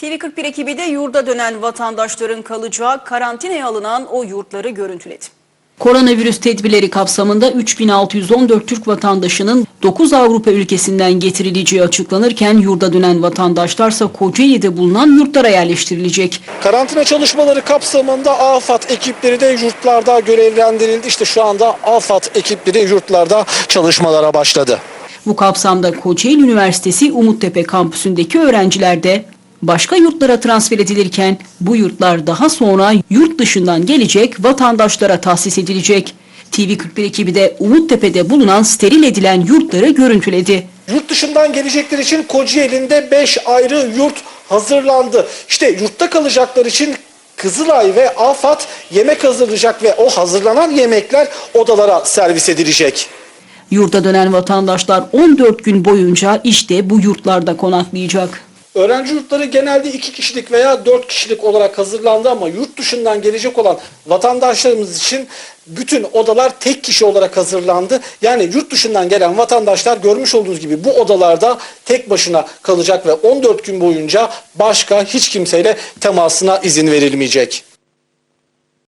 TV41 ekibi de yurda dönen vatandaşların kalacağı karantinaya alınan o yurtları görüntüledi. Koronavirüs tedbirleri kapsamında 3614 Türk vatandaşının 9 Avrupa ülkesinden getirileceği açıklanırken yurda dönen vatandaşlarsa Kocaeli'de bulunan yurtlara yerleştirilecek. Karantina çalışmaları kapsamında AFAD ekipleri de yurtlarda görevlendirildi. İşte şu anda AFAD ekipleri yurtlarda çalışmalara başladı. Bu kapsamda Kocaeli Üniversitesi Umuttepe kampüsündeki öğrenciler de başka yurtlara transfer edilirken bu yurtlar daha sonra yurt dışından gelecek vatandaşlara tahsis edilecek. TV41 ekibi de Umuttepe'de bulunan steril edilen yurtları görüntüledi. Yurt dışından gelecekler için Kocaeli'nde 5 ayrı yurt hazırlandı. İşte yurtta kalacaklar için Kızılay ve AFAD yemek hazırlayacak ve o hazırlanan yemekler odalara servis edilecek. Yurda dönen vatandaşlar 14 gün boyunca işte bu yurtlarda konaklayacak. Öğrenci yurtları genelde 2 kişilik veya 4 kişilik olarak hazırlandı ama yurt dışından gelecek olan vatandaşlarımız için bütün odalar tek kişi olarak hazırlandı. Yani yurt dışından gelen vatandaşlar görmüş olduğunuz gibi bu odalarda tek başına kalacak ve 14 gün boyunca başka hiç kimseyle temasına izin verilmeyecek.